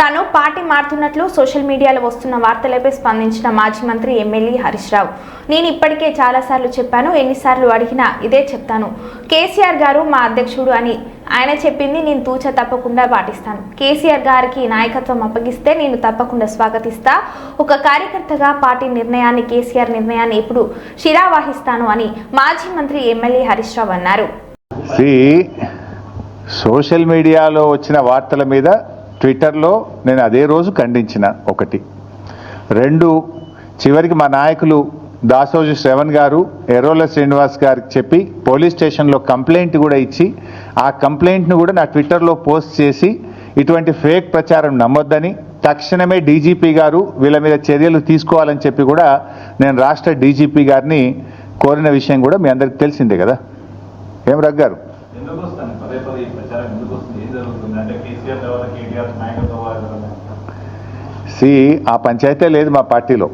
తాను పార్టీ మారుతున్నట్లు సోషల్ మీడియాలో వస్తున్న వార్తలపై స్పందించిన మాజీ మంత్రి ఎమ్మెల్యే హరీష్ రావు. నేను ఇప్పటికే చాలాసార్లు చెప్పాను ఎన్నిసార్లు అడిగినా ఇదే చెప్తాను. కేసీఆర్ గారు మా అధ్యక్షుడు అని ఆయన చెప్పింది నేను తూచ తప్పకుండా పాటిస్తాను. కేసీఆర్ గారికి నాయకత్వం అప్పగిస్తే నేను తప్పకుండా స్వాగతిస్తా. ఒక కార్యకర్తగా పార్టీ నిర్ణయాన్ని కేసీఆర్ నిర్ణయాన్ని ఎప్పుడు శిరావహిస్తాను అని మాజీ మంత్రి ఎమ్మెల్యే హరీష్ రావు అన్నారు. సోషల్ మీడియాలో వచ్చిన వార్తల మీద ట్విట్టర్లో నేను అదే రోజు ఖండించిన ఒకటి. రెండు చివరికి మా నాయకులు దాసోజు శ్రవణ్ గారు ఎర్రోల శ్రీనివాస్ గారికి చెప్పి పోలీస్ స్టేషన్లో కంప్లైంట్ కూడా ఇచ్చి ఆ కంప్లైంట్ను కూడా నా ట్విట్టర్లో పోస్ట్ చేసి ఇటువంటి ఫేక్ ప్రచారం నమ్మొద్దని తక్షణమే డీజీపీ గారు వీళ్ళ మీద చర్యలు తీసుకోవాలని చెప్పి కూడా నేను రాష్ట్ర డీజీపీ గారిని కోరిన విషయం కూడా మీ అందరికి తెలిసిందే కదా. ఏం రగ్గారు ఎందుకు వస్తుంది పదే పదే ఈ ప్రచారం ఎందుకు వస్తుంది? ఏం జరుగుతుంది? అంటే కేసీఆర్ తర్వాత కేటీఆర్ నాయకత్వం సి ఆ పంచాయతీ లేదు మా పార్టీలో.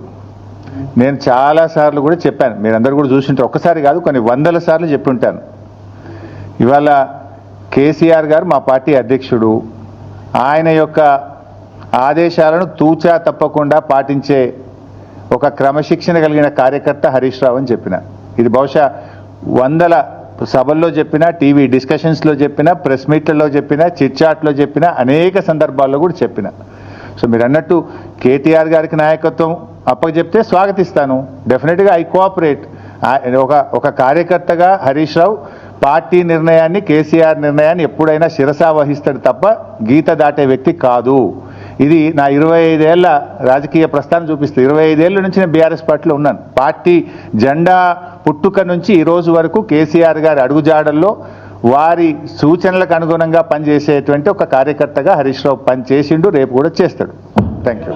నేను చాలా సార్లు కూడా చెప్పాను. మీరందరూ కూడా చూసింటారు ఒక్కసారి కాదు కొన్ని వందల సార్లు చెప్పి ఉంటాను ఇవాళ కేసీఆర్ గారు మా పార్టీ అధ్యక్షుడు. ఆయన యొక్క ఆదేశాలను తూచా తప్పకుండా పాటించే ఒక క్రమశిక్షణ కలిగిన కార్యకర్త హరీష్ రావు అని చెప్పిన. ఇది బహుశా వందల సభల్లో చెప్పిన టీవీ డిస్కషన్స్లో చెప్పిన ప్రెస్ మీట్లలో చెప్పిన చిట్చాట్లో చెప్పిన అనేక సందర్భాల్లో కూడా చెప్పిన. సో మీరు అన్నట్టు కేటీఆర్ గారికి నాయకత్వం అప్పచెప్తే స్వాగతిస్తాను. డెఫినెట్గా ఐ కోఆపరేట్ ఒక ఒక కార్యకర్తగా హరీష్ రావు పార్టీ నిర్ణయాన్ని కేసీఆర్ నిర్ణయాన్ని ఎప్పుడైనా శిరసా వహిస్తాడు తప్ప గీత దాటే వ్యక్తి కాదు. ఇది నా ఇరవై ఐదేళ్ళ రాజకీయ ప్రస్థానం చూపిస్తుంది. ఇరవై ఐదేళ్ళ నుంచి నేను బీఆర్ఎస్ పార్టీలో ఉన్నాను. పార్టీ జెండా పుట్టుక నుంచి ఈరోజు వరకు కేసీఆర్ గారి అడుగుజాడల్లో వారి సూచనలకు అనుగుణంగా పనిచేసేటువంటి ఒక కార్యకర్తగా హరీష్ రావు పని చేసిండు రేపు కూడా చేస్తాడు. Thank you